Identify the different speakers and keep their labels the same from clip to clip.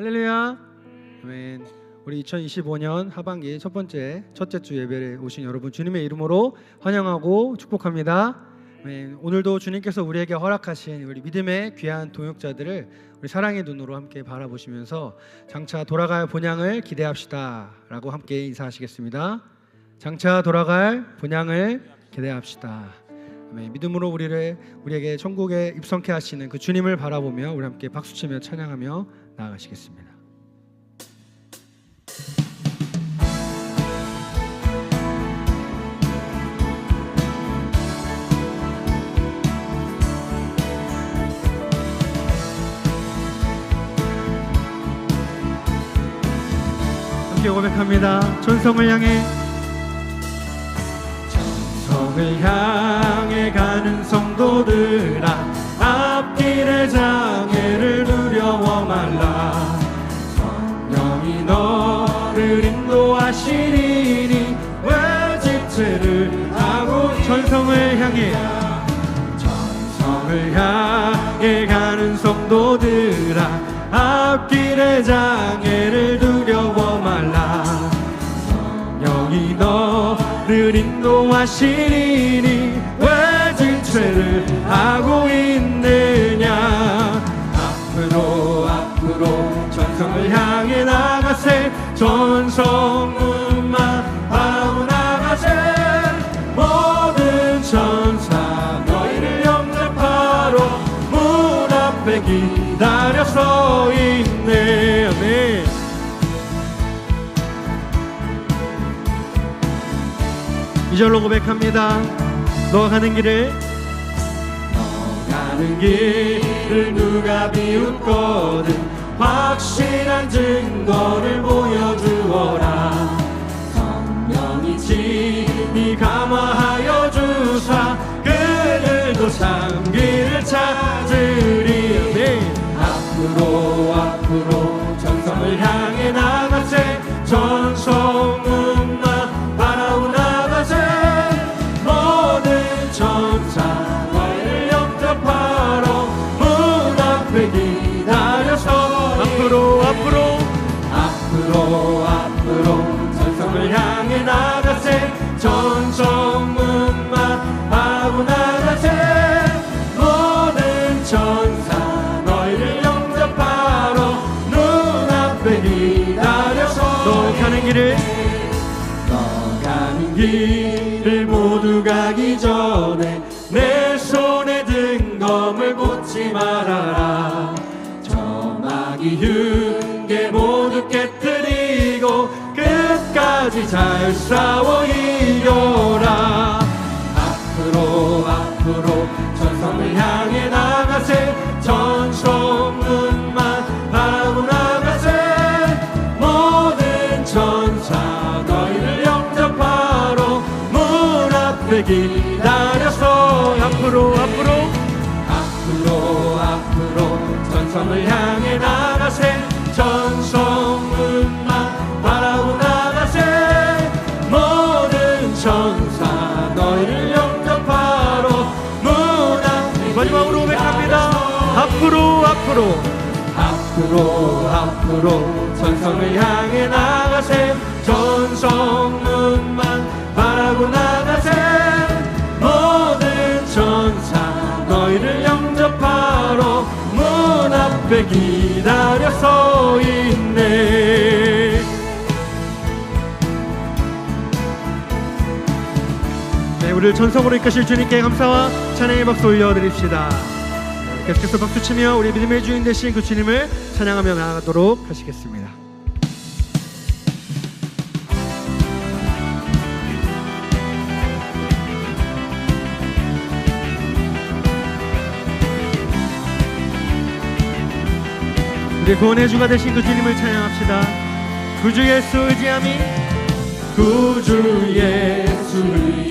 Speaker 1: 할렐루야. 아멘. 우리 2025년 하반기 첫 번째 첫째 주 예배에 오신 여러분 주님의 이름으로 환영하고 축복합니다. 아멘. 오늘도 주님께서 우리에게 허락하신 우리 믿음의 귀한 동역자들을 우리 사랑의 눈으로 함께 바라보시면서 장차 돌아갈 본향을 기대합시다라고 함께 인사하시겠습니다. 장차 돌아갈 본향을 기대합시다. 아멘. 믿음으로 우리를 우리에게 천국에 입성케 하시는 그 주님을 바라보며 우리 함께 박수치며 찬양하며 나아가시겠습니다. 함께 고백합니다. 전성을 향해 전성을 향해 가는 성도들아 앞길의 장 전성을 향해 전성을 향해 가는 성도들아 앞길의 장애를 두려워 말라. 성령이 너를 인도하시리니 왜 질체를 하고 있느냐? 앞으로 앞으로 전성을 향해 나가세 전성 절로 고백합니다. 너가 가는 길을 너 가는 길을 누가 비웃거든 가기 전에 내 손에 든 검을 꽂지 말아라. 저마귀 흉계 모두 깨뜨리고 끝까지 잘 싸워 앞에 기다려서 앞으로 앞으로. 앞으로 앞으로 전성을 향해 나가세. 전성문만 바라고 나가세. 모든 천사 너희를 영접하러 문 앞에 마지막으로 고백합니다. 앞으로 앞으로. 앞으로 앞으로 전성을 향해 나 앞에 기다려 서 있네 네, 우리를 전성으로 이끄실 주님께 감사와 찬양의 박수 올려드립시다. 계속해서 박수치며 우리 믿음의 주인 되신 그 주님을 찬양하며 나아가도록 하시겠습니다. 우리 구원의 주가 되신 그 주님을 찬양합시다. 구주 예수 의지함이 구주 예수 의지함이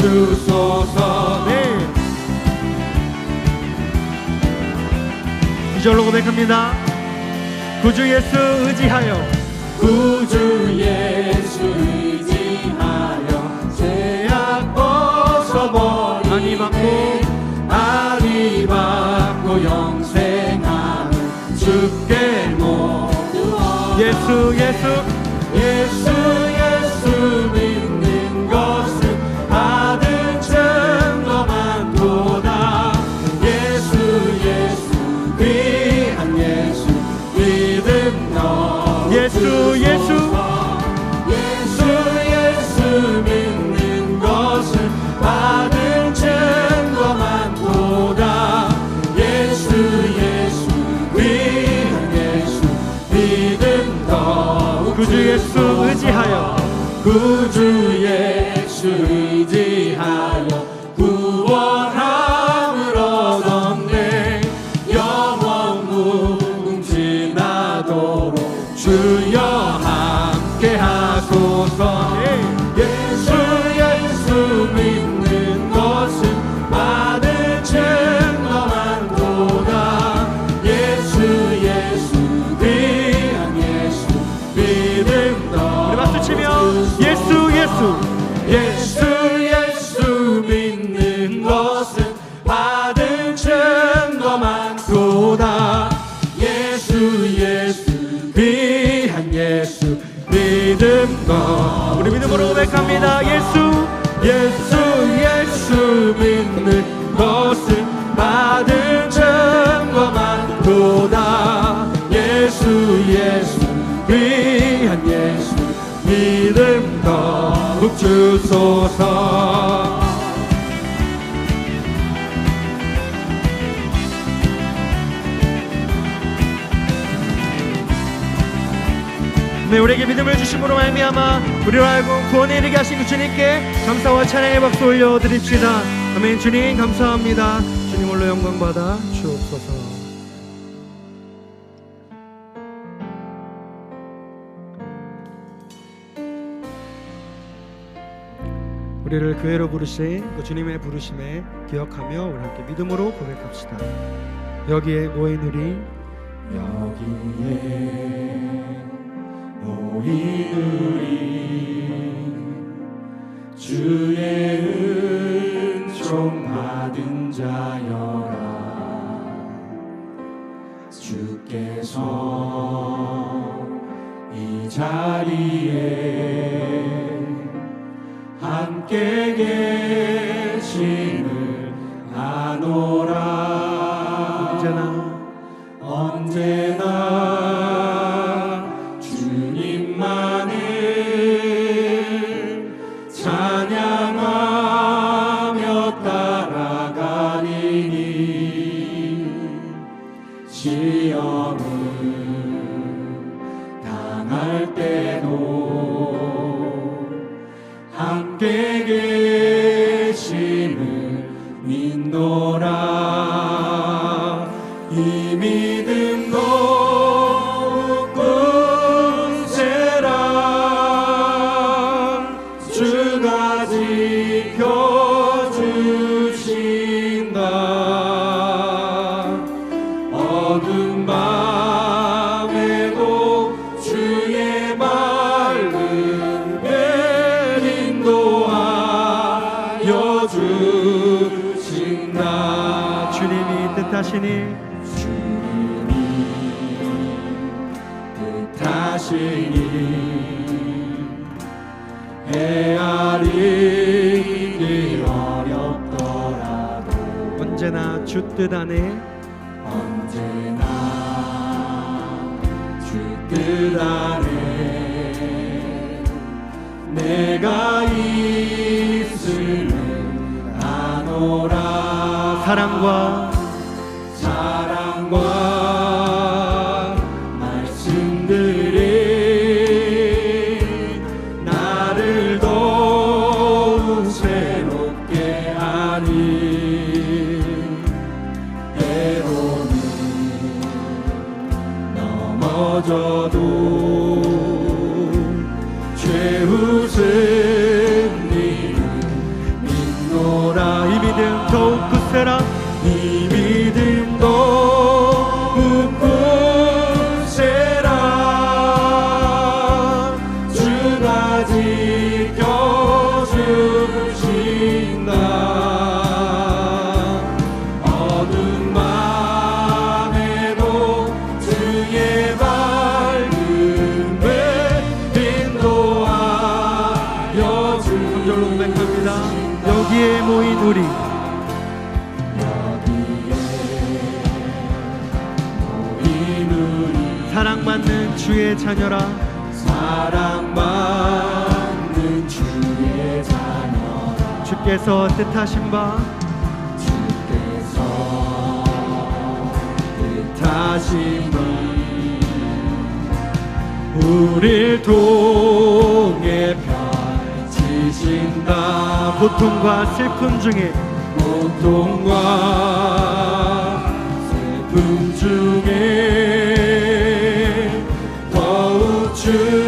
Speaker 1: 주소서
Speaker 2: 네. 이절로 고백합니다. 구주 예수 의지하여
Speaker 1: 구주 예수 의지하여 죄악 벗어버리네
Speaker 2: 안위 받고
Speaker 1: 안위 받고 영생하는 주께 모두
Speaker 2: 예수 예수
Speaker 1: 예수 예수 믿는 것은 받은 증거만 도다 예수 예수 귀한 예수 믿음 것
Speaker 2: 우리 믿음으로 고백합니다. 예수
Speaker 1: 예수 예수 믿는 것 주소서
Speaker 2: 네 우리에게 믿음을 주심으로 말미암아 우리로 알고 구원에 이르게 하신 그 주님께 감사와 찬양의 박수 올려드립시다. 아멘 주님 감사합니다. 주님 홀로 영광 받아 주옵소서. 우리를 교회로 부르신 그 주님의 부르심에 기억하며 우리 함께 믿음으로 고백합시다. 여기에 모인 우리
Speaker 1: 여기에 모인 우리 주의 은총 받은 자여라 주께서 이자 시험을 당할 때도 함께 주신다
Speaker 2: 주님이 뜻하시니.
Speaker 1: 주님이 뜻하시니. 헤아리기 어렵더라도
Speaker 2: 언제나 주 뜻 안에
Speaker 1: 언제나 주 뜻 안에 내가 있음
Speaker 2: 사랑과
Speaker 1: 사랑과
Speaker 2: 이누리. 사랑받는 주의 자녀라.
Speaker 1: 사랑받는 주의 자녀라.
Speaker 2: 주께서 뜻하신 바.
Speaker 1: 주께서 뜻하신 바. 우릴 통 해 펼치신다
Speaker 2: 고통과 슬픔 중에
Speaker 1: 고통과 슬픔 중에 더욱 주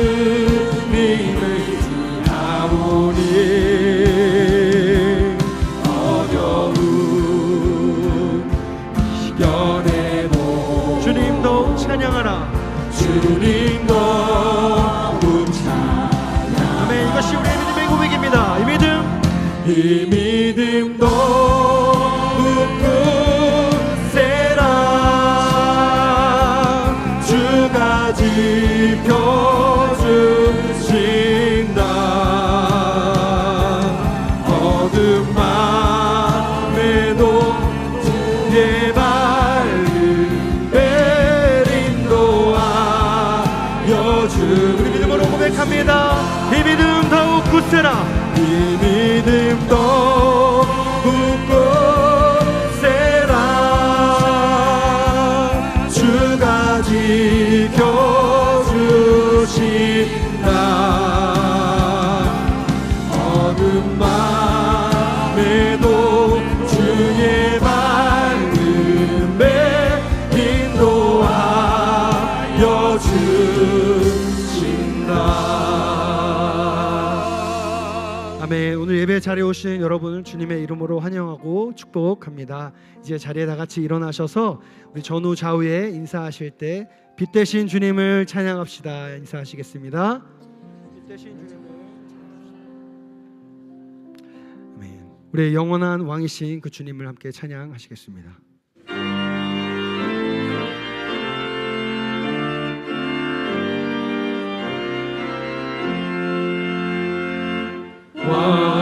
Speaker 2: 아멘. 오늘 예배 자리에 오신 여러분을 주님의 이름으로 환영하고 축복합니다. 이제 자리에 다 같이 일어나셔서 우리 전후 좌우에 인사하실 때 빛 대신 주님을 찬양합시다. 인사하시겠습니다. 빛 대신 주님을 아멘. 우리의 영원한 왕이신 그 주님을 함께 찬양하시겠습니다.
Speaker 1: 왕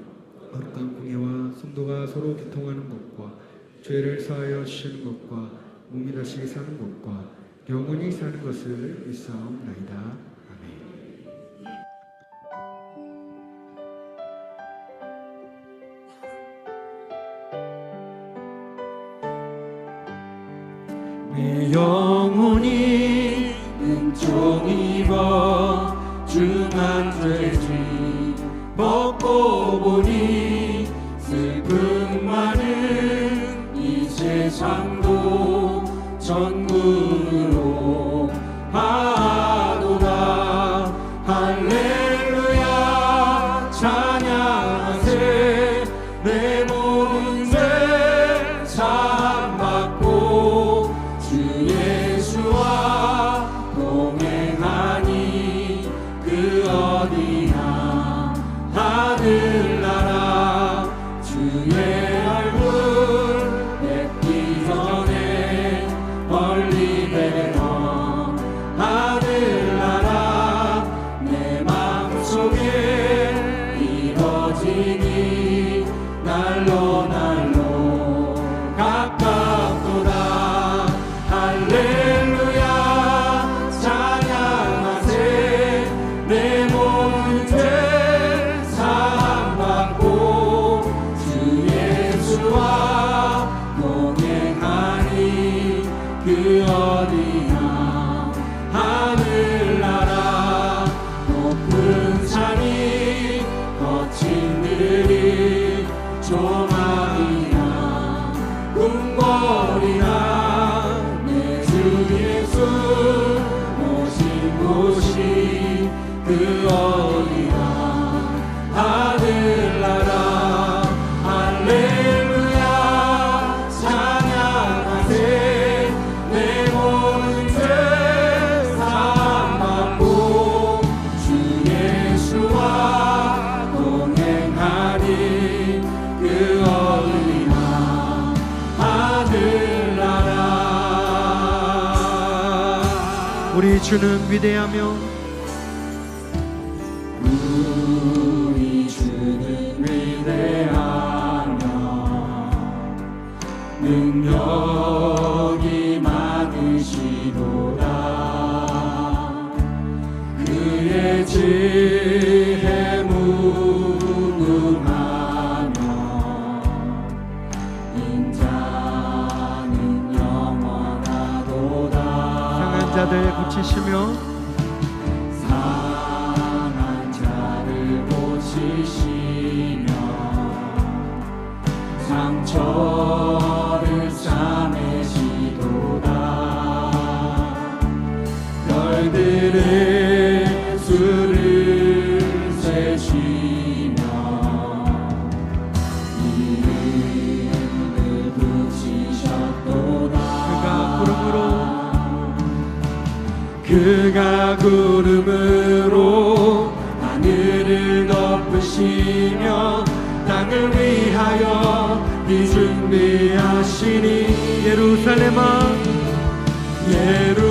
Speaker 2: 어떤 공예와 성도가 서로 교통하는 것과 죄를 사하여 주시는 것과 몸이 다시 사는 것과 영원히 사는 것을 믿사옵나이다.
Speaker 1: 내 영혼이 은총입어 중한 죄지 보니 슬픔 많은 이 세상
Speaker 2: 주는 위대하며 자들 고치시며
Speaker 1: 상한 자를 고치시며 상처
Speaker 2: 구름으로
Speaker 1: 하늘을 덮으시며 땅을 위하여 이 준비하시니
Speaker 2: 예루살렘아
Speaker 1: 예루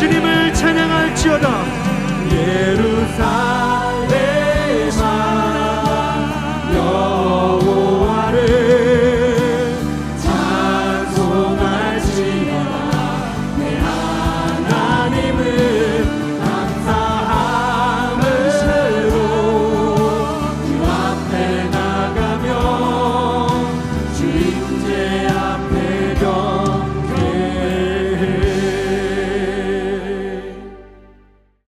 Speaker 2: 주님을 찬양할지어다.
Speaker 1: 예루살렘아